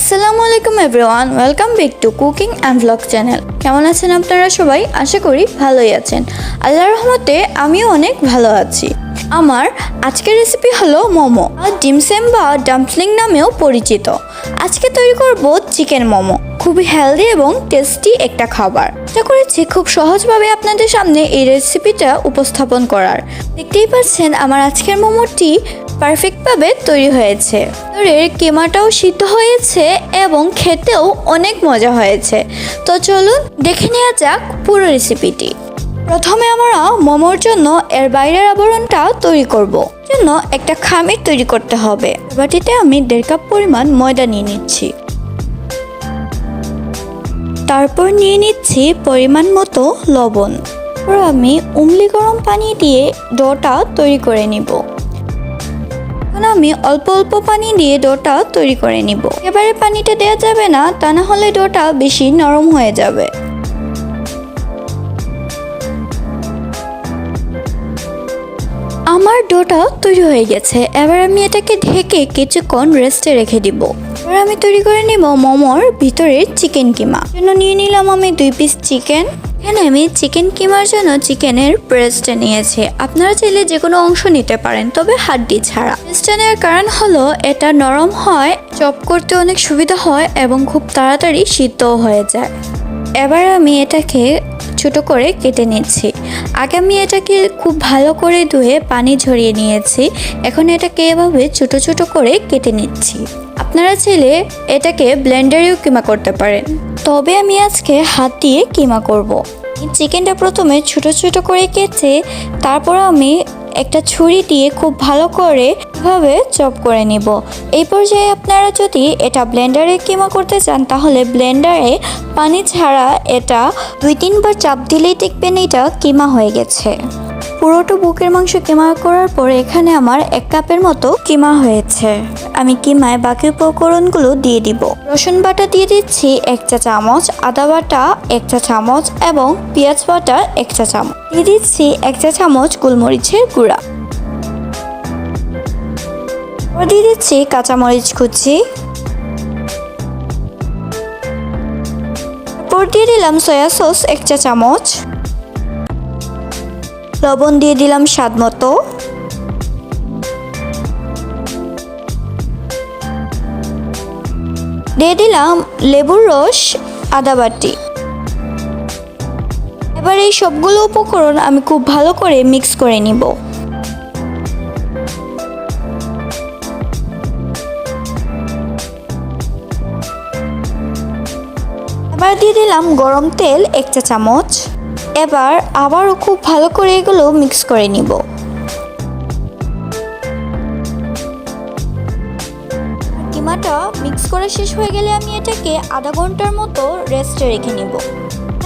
আসসালামু আলাইকুম everyone, welcome back to cooking and blog channel. কেমন আছেন আপনারা সবাই? আশা করি ভালোই আছেন। আল্লাহর রহমতে আমিও অনেক ভালো আছি। আমার আজকের রেসিপি হলো মোমো, আর ডিমসেম বা ডাম্পলিং নামেও পরিচিত। আজকে তৈরি করব চিকেন মোমো, খুবই হেলদি এবং টেস্টি একটা খাবার। চেষ্টা করেছি খুব সহজভাবে আপনাদের সামনে এই রেসিপিটা উপস্থাপন করার। দেখতেই পাচ্ছেন আমার আজকের মোমোটি পারফেক্টভাবে তৈরি হয়েছে। এর কেমাটাও সিদ্ধ হয়েছে এবং খেতেও অনেক মজা হয়েছে। তো চলুন দেখে নেওয়া যাক পুরো রেসিপিটি প্রথমে আমরা মোমোর জন্য এর বাইরের আবরণটা তৈরি করব। জন্য একটা খামির তৈরি করতে হবে। বাটিতে আমি দেড় কাপ পরিমাণ ময়দা নিয়ে নিচ্ছি। তারপর নিয়ে নিচ্ছি পরিমাণ মতো লবণ। আমি উমলি গরম পানি দিয়ে ডোটা তৈরি করে নিব। এখন আমি অল্প অল্প পানি দিয়ে ডোটা তৈরি করে নিব। এবারে পানিটা দেওয়া যাবে না, তা না হলে ডোটা বেশি নরম হয়ে যাবে। আমার ডোটা তৈরি হয়ে গেছে। এবার আমি এটাকে ঢেকে কিছুক্ষণ রেস্টে রেখে দিব। এবার আমি তৈরি করে নিব মোমোর ভিতরের চিকেন কিমা। জন্য নিয়ে নিলাম আমি দুই পিস চিকেন। এখানে আমি চিকেন কিমার জন্য চিকেনের ব্রেস্টটা নিয়েছি। আপনারা চাইলে যে কোনো অংশ নিতে পারেন, তবে হাড্ডি ছাড়া। ব্রেস্টটা নেওয়ার কারণ হলো, এটা নরম হয়, চপ করতে অনেক সুবিধা হয় এবং খুব তাড়াতাড়ি সিদ্ধও হয়ে যায়। এবার আমি এটাকে ছোট করে কেটে নিচ্ছি। আগে আমি এটাকে খুব ভালো করে ধুয়ে পানি ঝরিয়ে নিয়েছি। এখন এটাকে এভাবে ছোট ছোট করে কেটে নিচ্ছি। আপনারা চাইলে এটাকে ব্লেন্ডারেও কিমা করতে পারেন। তবে আমি আজকে হাত দিয়ে কিমা করব। চিকেনটা প্রথমে ছোট ছোট করে কেটে তারপর আমি একটা ছুরি দিয়ে খুব ভালো করে ভাবে চপ করে নিব। এই পর্যায়ে আপনারা যদি এটা ব্লেন্ডারে কিমা করতে চান, তাহলে ব্লেন্ডারে পানি ছাড়া এটা দুই তিনবার চাপ দিলেই দেখবেন এটা কিমা হয়ে গেছে। পুরোটা বুকের মাংস কিমা করার পরে এখানে আমার এক কাপের মতো কিমা হয়েছে। আমি কিমায় বাকি উপকরণগুলো দিয়ে দিব। রসুন বাটা দিয়ে দিচ্ছি এক চা চামচ, আদা বাটা এক চা চামচ এবং পেঁয়াজ বাটা এক চা চামচ। দিয়ে দিচ্ছি এক চা চামচ গোলমরিচের গুঁড়া। দিয়ে দিচ্ছি কাঁচামরিচ কুচি। এরপর দিয়ে দিলাম সয়া সস এক চা চামচ। লবণ দিয়ে দিলাম স্বাদ মতো। দিয়ে দিলাম লেবুর রস, আদা বাটি। এবার এই সবগুলো উপকরণ আমি খুব ভালো করে মিক্স করে নিব। এবার দিয়ে দিলাম গরম তেল এক চা চামচ এবার আবারও খুব ভালো করে এগুলো মিক্স করে নিব। কিমাটা মিক্স করে শেষ হয়ে গেলে আমি এটাকে আধা ঘণ্টার মতো রেস্টে রেখে নিব।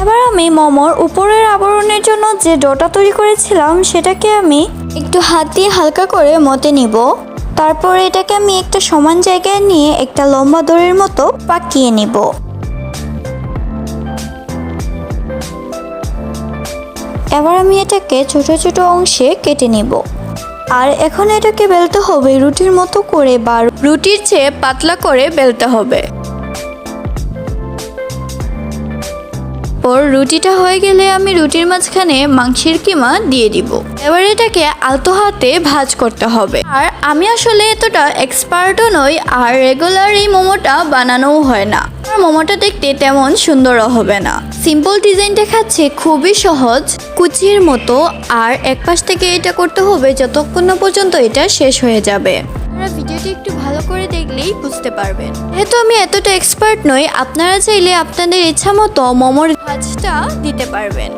এবার আমি মোমোর উপরের আবরণের জন্য যে ডোটা তৈরি করেছিলাম, সেটাকে আমি একটু হাত দিয়ে হালকা করে মতে নিব। তারপর এটাকে আমি একটা সমান জায়গায় নিয়ে একটা লম্বা দড়ির মতো পাকিয়ে নিব। এবার আমি এটাকে ছোট ছোট অংশে কেটে নেব। আর এখন এটাকে বেলতে হবে রুটির মতো করে বা রুটির চেয়ে পাতলা করে বেলতে হবে। পর রুটিটা হয়ে গেলে আমি রুটির মাঝখানে মাংসের কিমা দিয়ে দিব। এবার এটাকে আলতো হাতে ভাজ করতে হবে। আর আমি আসলে এতটা এক্সপার্টও নই, আর রেগুলার এই মোমোটা বানানোও হয় না। আর মোমোটা দেখতে তেমন সুন্দরও হবে না। সিম্পল ডিজাইন দেখাচ্ছে খুবই সহজ, কুচির মতো, আর এক পাশ থেকে এটা করতে হবে যতক্ষণ পর্যন্ত এটা শেষ হয়ে যাবে। আপনারা ভিডিওটি একটু ভালো করে দেখলেই বুঝতে পারবেন। যেহেতু আমি এতটা এক্সপার্ট নই, আপনারা চাইলে আপনাদের ইচ্ছা মতো মোমোর ভাজটা দিতে পারবেন।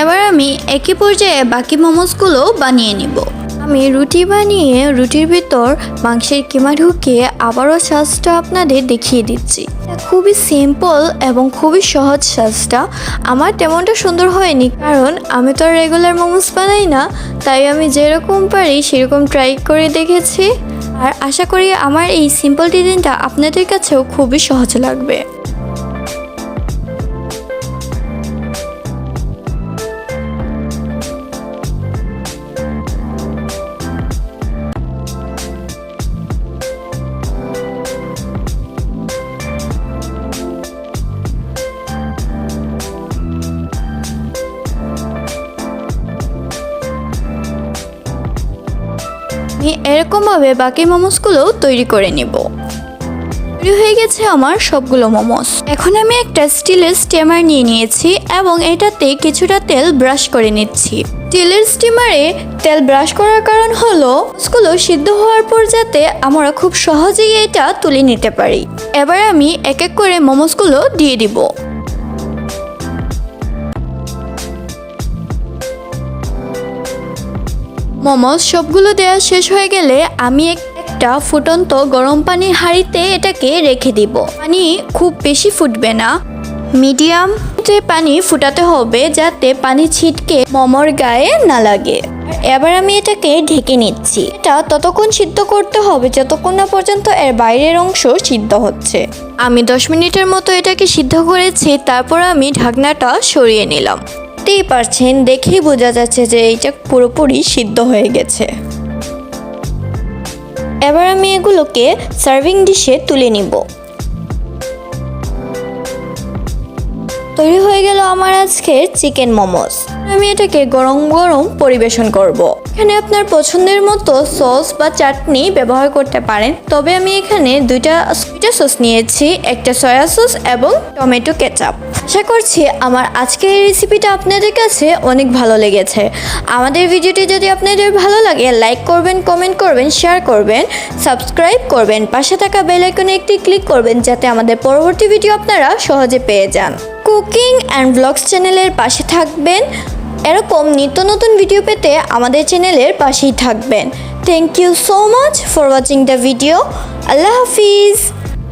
এবার আমি একই পর্যায়ে বাকি মোমোসগুলো বানিয়ে নিব। আমি রুটি বানিয়ে রুটির ভিতর মাংসের কিমা ঢুকিয়ে আবারও সাজটা আপনাদের দেখিয়ে দিচ্ছি। খুবই সিম্পল এবং খুবই সহজ সাজটা। আমার তেমনটা সুন্দর হয়নি কারণ আমি তো রেগুলার মোমোস বানাই না, তাই আমি যেরকম পারি সেরকম ট্রাই করে দেখেছি। আর আশা করি আমার এই সিম্পল ডিজাইনটা আপনাদের কাছেও খুবই সহজ লাগবে। এরকমভাবে বাকি মোমোসগুলোও তৈরি করে নিব। তৈরি হয়ে গেছে আমার সবগুলো মোমোস। এখন আমি একটা স্টিলের স্টিমার নিয়ে নিয়েছি এবং এটাতে কিছুটা তেল ব্রাশ করে নিচ্ছি। তেলের স্টিমারে তেল ব্রাশ করার কারণ হলো, মোমোসগুলো সিদ্ধ হওয়ার পর যাতে আমরা খুব সহজেই এটা তুলে নিতে পারি। এবার আমি এক এক করে মোমোসগুলো দিয়ে দিব। মোমোস, সবগুলো দেওয়া শেষ হয়ে গেলে আমি একটা ফুটন্ত গরম পানির হাঁড়িতে এটাকে রেখে দিব। পানি খুব বেশি ফুটবে না। মিডিয়াম পানি ফুটাতে হবে যাতে পানি ছিটকে মোমোর গায়ে না লাগে। এবার আমি এটাকে ঢেকে নিচ্ছি। এটা ততক্ষণ সিদ্ধ করতে হবে, যতক্ষণ না পর্যন্ত এর বাইরের অংশ সিদ্ধ হচ্ছে। আমি দশ মিনিটের মতো এটাকে সিদ্ধ করেছি, তারপর আমি ঢাকনাটা সরিয়ে নিলাম। দেখতেই পারছেন, দেখেই বোঝা যাচ্ছে যে এইটা পুরোপুরি সিদ্ধ হয়ে গেছে। এবার আমি এগুলোকে সার্ভিং ডিশে তুলে নিব। তৈরি হয়ে গেল আমার আজকের চিকেন মোমোস। আমি এটাকে গরম গরম পরিবেশন করব। এখানে আপনার পছন্দের মতো সস বা চাটনি ব্যবহার করতে পারেন। তবে আমি এখানে দুইটা দুইটা সস নিয়েছি, একটা সয়া সস এবং টমেটো কেচাপ। আশা করছি আমার আজকের এই রেসিপিটা আপনাদের কাছে অনেক ভালো লেগেছে। আমাদের ভিডিওটি যদি আপনাদের ভালো লাগে লাইক করবেন কমেন্ট করবেন শেয়ার করবেন সাবস্ক্রাইব করবেন, পাশে থাকা বেল আইকনে একটি ক্লিক করবেন, যাতে আমাদের পরবর্তী ভিডিও আপনারা সহজে পেয়ে যান। কুকিং অ্যান্ড ব্লগস চ্যানেলের পাশে থাকবেন। এরকম নিত্য নতুন ভিডিও পেতে আমাদের চ্যানেলের পাশেই থাকবেন। Thank you so much for watching the video Allah Hafiz.